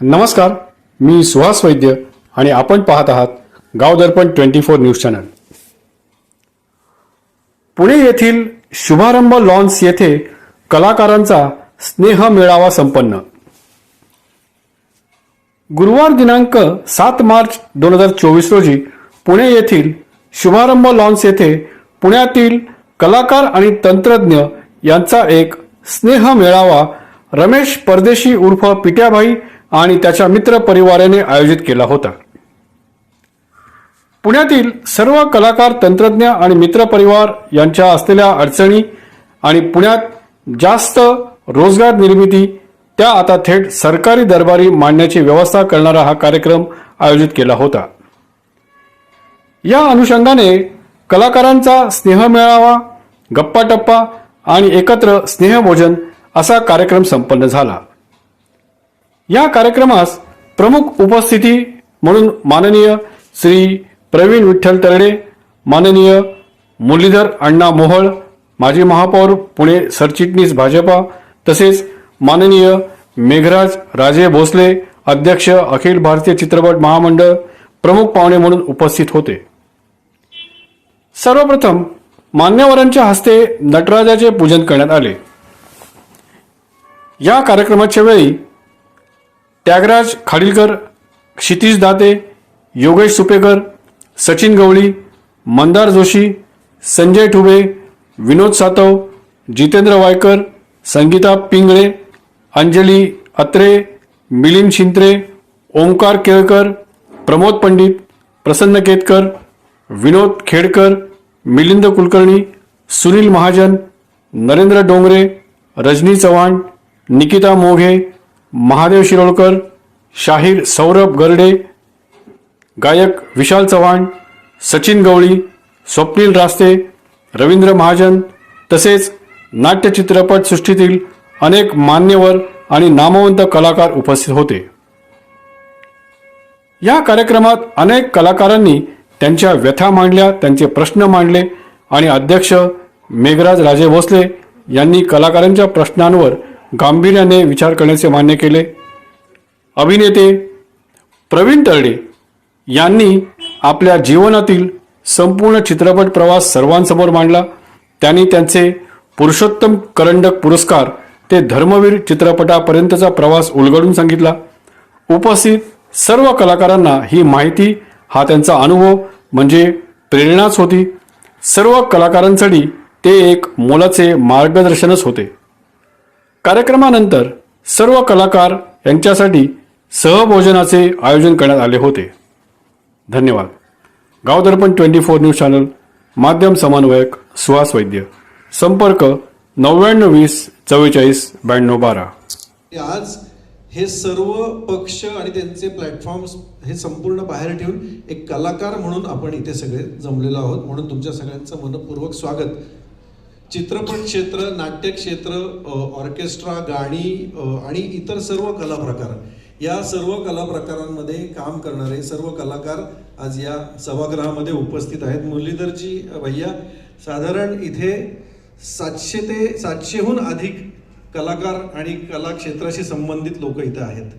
नमस्कार मी सुहास वैद्य आणि आपण पाहत आहात Gaon Darpan twenty four news channel. Pune येथील शुभारंभ लॉन्स येथे कलाकारांचा स्नेह मेळावा संपन्न. गुरुवार दिनांक सात मार्च दोन हजार चोवीस रोजी पुणे येथील शुभारंभ लॉन्स येथे पुण्यातील कलाकार आणि तंत्रज्ञ यांचा एक स्नेह मेळावा रमेश परदेशी उर्फ पिट्याभाई आणि त्याच्या मित्र परिवाराने आयोजित केला होता. पुण्यातील सर्व कलाकार तंत्रज्ञ आणि मित्र परिवार यांच्या असलेल्या अडचणी आणि पुण्यात जास्त रोजगार निर्मिती त्या आता थेट सरकारी दरबारी मांडण्याची व्यवस्था करणारा हा कार्यक्रम आयोजित केला होता. या अनुषंगाने कलाकारांचा स्नेह मेळावा गप्पा टप्पा आणि एकत्र स्नेहभोजन असा कार्यक्रम संपन्न झाला. या कार्यक्रमास प्रमुख उपस्थिती म्हणून माननीय श्री प्रवीण विठ्ठल तरडे माननीय मुरलीधर अण्णा मोहळ माजी महापौर पुणे सरचिटणीस भाजपा तसेच माननीय मेघराज राजे भोसले अध्यक्ष अखिल भारतीय चित्रपट महामंडळ प्रमुख पाहुणे म्हणून उपस्थित होते. सर्वप्रथम मान्यवरांच्या हस्ते नटराजाचे पूजन करण्यात आले. या कार्यक्रमाच्या वेळी त्यागराज खाडीलकर क्षितिज दाते योगेश सुपेकर सचिन गवळी मंदार जोशी संजय ठुबे विनोद सातव जितेंद्र वायकर संगीता पिंगळे अंजली अत्रे मिलिंद शिंत्रे ओंकार केळकर प्रमोद पंडित प्रसन्न केतकर विनोद खेडकर मिलिंद कुलकर्णी सुनील महाजन नरेंद्र डोंगरे रजनी चव्हाण निकिता मोघे महादेव शिरोळकर शाहीर सौरभ गरडे गायक विशाल चव्हाण सचिन गवळी स्वप्नील रास्ते रवींद्र महाजन तसेच नाट्य चित्रपट सृष्टीतील अनेक मान्यवर आणि नामवंत कलाकार उपस्थित होते. या कार्यक्रमात अनेक कलाकारांनी त्यांच्या व्यथा मांडल्या त्यांचे प्रश्न मांडले आणि अध्यक्ष मेघराज राजे भोसले यांनी कलाकारांच्या प्रश्नांवर गांभीर्याने विचार करण्याचे मान्य केले. अभिनेते प्रवीण तरडे यांनी आपल्या जीवनातील संपूर्ण चित्रपट प्रवास सर्वांसमोर मांडला. त्यांनी त्यांचे पुरुषोत्तम करंडक पुरस्कार ते धर्मवीर चित्रपटापर्यंतचा प्रवास उलगडून सांगितला. उपस्थित सर्व कलाकारांना ही माहिती हा त्यांचा अनुभव म्हणजे प्रेरणाच होती. सर्व कलाकारांसाठी ते एक मोलाचे मार्गदर्शनच होते. कार्यक्रमानंतर सर्व कलाकार यांच्यासाठी सहभोजनाचे आयोजन करण्यात आले होते. धन्यवाद. Gaondarpan twenty four news channel माध्यम समन्वयक सुहास वैद्य. संपर्क नव्याण्णव वीस चव्वेचाळीस ब्याण्णव बारा. आज हे सर्व पक्ष आणि त्यांचे प्लॅटफॉर्म्स हे संपूर्ण बाहेर ठेवून एक कलाकार म्हणून आपण इथे सगळे जमलेलो आहोत. म्हणून तुमच्या सगळ्यांचं मनपूर्वक स्वागत. चित्रपट क्षेत्र नाट्य क्षेत्र ऑर्केस्ट्रा गाणी आणि इतर सर्व कला प्रकार या सर्व कला प्रकारांमध्ये काम करणारे सर्व कलाकार आज या सभागृहामध्ये उपस्थित आहेत. मुरलीधरजी भैया साधारण इथे सातशे ते सातशेहून अधिक कलाकार आणि कला क्षेत्राशी संबंधित लोक इथे आहेत.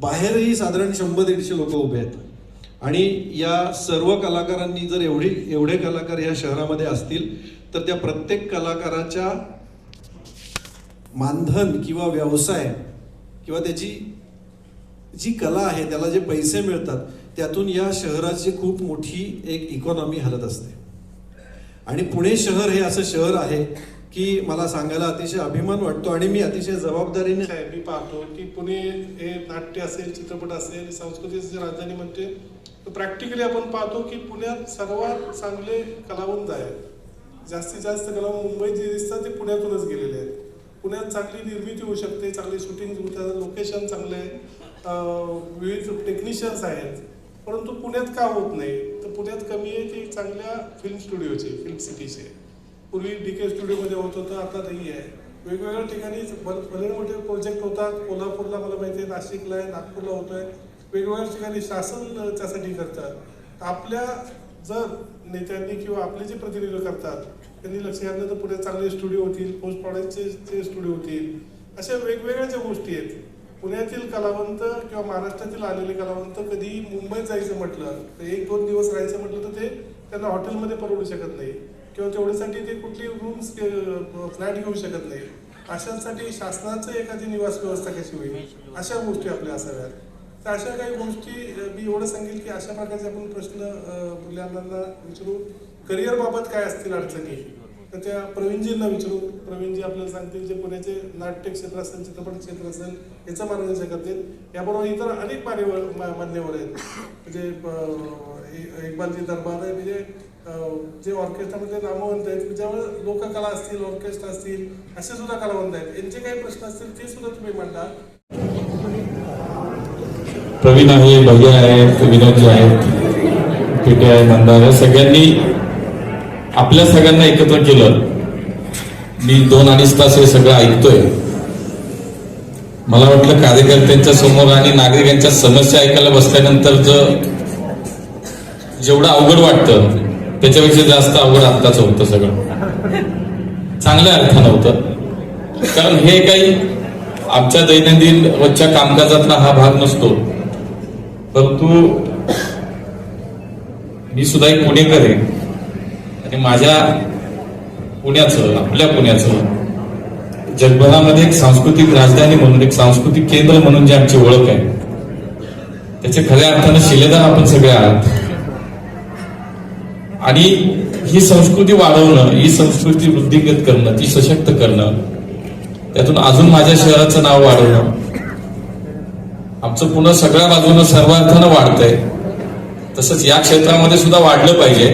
बाहेरही साधारण शंभर दीडशे लोक उभे आहेत. आणि या सर्व कलाकारांनी जर एवढी एवढे कलाकार या शहरामध्ये असतील तर त्या प्रत्येक कलाकाराच्या मानधन किंवा व्यवसाय किंवा त्याची जी कला आहे त्याला जे पैसे मिळतात त्यातून या शहराची खूप मोठी एक इकॉनॉमी हलत असते. आणि पुणे शहर हे असं शहर आहे की मला सांगायला अतिशय अभिमान वाटतो आणि मी अतिशय जबाबदारीने आहे मी पाहतो की पुणे हे नाट्य असेल चित्रपट असेल संस्कृतीची राजधानी म्हणते प्रॅक्टिकली आपण पाहतो की पुण्यात सर्वात चांगले कलावंत आहेत. जास्तीत जास्त कला मुंबईत जे दिसतात ते पुण्यातूनच गेलेले आहेत. पुण्यात चांगली निर्मिती होऊ शकते चांगली शूटिंग होतात लोकेशन चांगले आहे, विविध टेक्निशियन्स आहेत. परंतु पुण्यात का होत नाही? तर पुण्यात कमी आहे की चांगल्या फिल्म स्टुडिओचे फिल्म सिटीचे पूर्वी डी के स्टुडिओमध्ये होत होतं आता नाही आहे. वेगवेगळ्या ठिकाणी भर- भले मोठे प्रोजेक्ट होतात. कोल्हापूरला मला माहिती आहे नाशिकला आहे नागपूरला होतोय. वेगवेगळ्या ठिकाणी शासन त्यासाठी करतात. आपल्या जर नेत्यांनी किंवा आपले जे प्रतिनिधी करतात त्यांनी लक्ष घातलं तर पुढे चांगले स्टुडिओ होतील पोस्ट प्रॉडक्टचे स्टुडिओ होतील. अशा वेगवेगळ्या ज्या गोष्टी आहेत पुण्यातील कलावंत किंवा महाराष्ट्रातील आलेले कलावंत कधी मुंबईत जायचं म्हटलं तर एक दोन दिवस राहायचं म्हटलं तर ते त्यांना हॉटेलमध्ये परवडू शकत नाही. किंवा तेवढ्यासाठी ते कुठली रूम्स फ्लॅट घेऊ शकत नाही. अशासाठी शासनाचं एखादी निवास व्यवस्था कशी होईल? अशा गोष्टी आपल्या असाव्यात. तर अशा काही गोष्टी मी एवढं सांगेल की अशा प्रकारचे आपण प्रश्न मुलांना विचारू. करिअर बाबत काय असतील अडचणी? तर त्या प्रवीणजींना विचारू. प्रवीणजी आपल्याला सांगतील जे पुण्याचे नाट्य क्षेत्र असेल चित्रपट क्षेत्र असेल याचं मार्गदर्शन करतील. याबरोबर इतर अनेक मान्यवर मान्यवर आहेत. म्हणजे एकबालजी दरबार आहे. म्हणजे जे ऑर्केस्ट्रामध्ये नामवंत आहेत ज्यामुळे लोककला असतील ऑर्केस्ट्रा असतील असे सुद्धा कलावंत आहेत. यांचे काही प्रश्न असतील ते सुद्धा तुम्ही मांडा. प्रवीण आहे भैया आहे विनोदजी आहेत पिटे आहे नंदा. आहे सगळ्यांनी आपल्या सगळ्यांना एकत्र केलं. मी दोन अडीच तास हे सगळं ऐकतोय. मला वाटलं कार्यकर्त्यांच्या समोर आणि नागरिकांच्या समस्या ऐकायला बसल्यानंतर जेवढं अवघड वाटतं त्याच्यापेक्षा जास्त अवघड आत्ताच होतं सगळं. चांगल्या अर्थानं होतं. कारण हे काही आमच्या दैनंदिन रोजच्या कामकाजातला हा भाग नसतो. परंतु मी सुद्धा एक पुणेकर आहे. आणि माझ्या पुण्याचं आपल्या पुण्याचं जगभरामध्ये एक सांस्कृतिक राजधानी म्हणून एक सांस्कृतिक केंद्र म्हणून जी आमची ओळख आहे त्याचे खऱ्या अर्थानं शिलेदार आपण सगळे आहात. आणि ही संस्कृती वाढवणं ही संस्कृती वृद्धिंगत करणं ती सशक्त करणं त्यातून अजून माझ्या शहराचं नाव वाढवणं आमचं पुन्हा सगळ्या बाजूनं सर्वार्थानं वाढतंय. तसंच या क्षेत्रामध्ये सुद्धा वाढलं पाहिजे.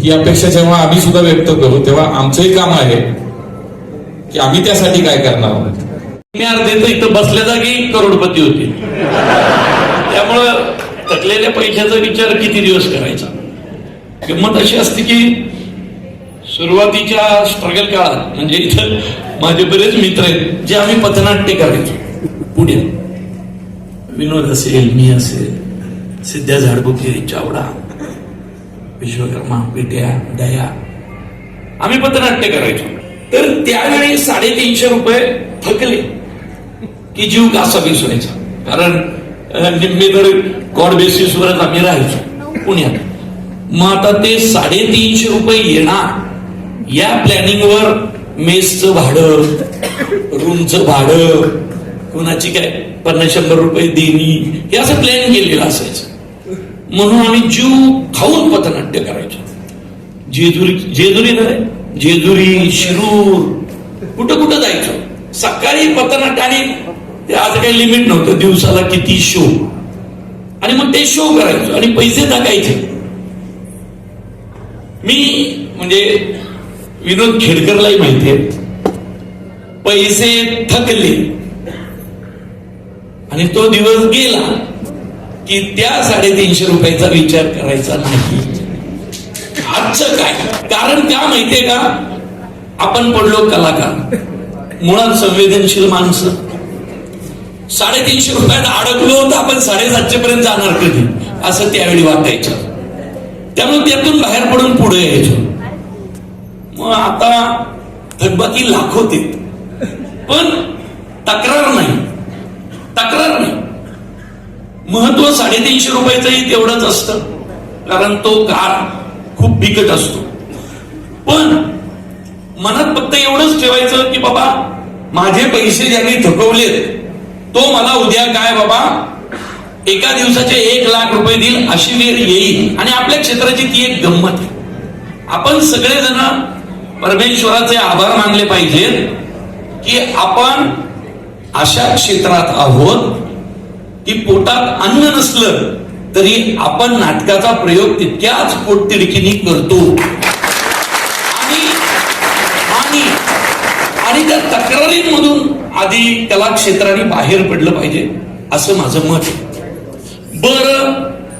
ही अपेक्षा जेव्हा आम्ही सुद्धा व्यक्त करू तेव्हा आमचंही काम आहे की आम्ही त्यासाठी काय करणार आहोत. मी तर इथं बसल्या जागी करोडपती होती. त्यामुळं थकलेल्या पैशाचा विचार किती दिवस करायचा? किंमत अशी असते की सुरुवातीच्या स्ट्रगल काळात म्हणजे इथं माझे बरेच मित्र आहेत जे आम्ही पथनाट्य करायचो. पुढे विनोद असेल मी असेल सिद्ध्या झाडबुके चावडा विश्वकर्मा पिट्या दया. आम्ही पथनाट्य करायचो. तर त्यावेळी साडेतीनशे रुपये थकले की जीव कासा विसरायचा कारण निम्मे तर कॉड बेसिसवरच आम्ही राहायचो पुण्यात. मग आता ते साडेतीनशे रुपये येणार. या प्लॅनिंगवर मेसचं भाडं रूमचं भाडं कुणाची काय पन्नास शंभर रुपये देणी? हे असं प्लॅन केलेलं असायचं. म्हणून आम्ही जीव खाऊन पथनाट्य करायचो. जेजुरी जेजुरी नाही जेजुरी शिरूर कुठं कुठं जायचो. सकाळी पथनाट्य आणि ते आज काही लिमिट नव्हतं. दिवसाला किती शो आणि मग ते शो करायचो आणि पैसे टाकायचे. मी म्हणजे विनोद खेडकरलाही माहितीये पैसे थकले. आणि तो दिवस गेला की त्या साडेतीनशे रुपयाचा विचार करायचा नाही. आजचं काय? कारण का माहितीये का? आपण पडलो कलाकार मुळात संवेदनशील माणसं. साडेतीनशे रुपयात अडकलो तर आपण साडेसातशे पर्यंत जाणार कधी? असं त्यावेळी वाटायचं. त्यामुळे त्यातून बाहेर पडून पुढे यायचो. मग आता थकबाकी लाखो ते पण तक्रार नाही. तक्रार नाही. महत्त्व साडेतीनशे रुपयाचंही तेवढंच असतं. कारण तो काळ खूप बिकट असतो. पण मनात फक्त एवढंच ठेवायचं की बाबा माझे पैसे ज्यांनी थकवलेत तो मला उद्या काय बाबा एका दिवसाचे एक लाख रुपये देईल अशी वेळ येईल. आणि आपल्या क्षेत्राची ती एक गंमत आहे. आपण सगळेजण परमेश्वराचे आभार मानले पाहिजेत की आपण अशा क्षेत्रात आहोत की पोटात अन्न नसलं तरी आपण नाटकाचा प्रयोग तितक्याच पोटतिडकीने करतो. आणि आणि आणि त्या तक्रारींमधून आधी कला क्षेत्राने बाहेर पडलं पाहिजे असं माझं मत आहे. बर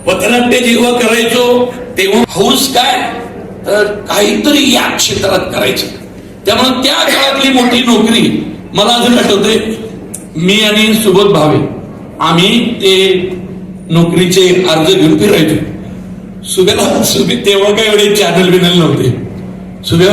पथनाट्य जेव्हा करायचो तेव्हा हौस काय? तर काहीतरी या क्षेत्रात करायचं. त्यामुळे त्या काळातली मोठी नोकरी मला अजून आठवते. मी आणि सुबोध भावे आम्ही ते नोकरीचे अर्ज घेऊन फिरायचो. सुबेला सुबे तेव्हा काय एवढे चॅनल बिनल नव्हते. सुबे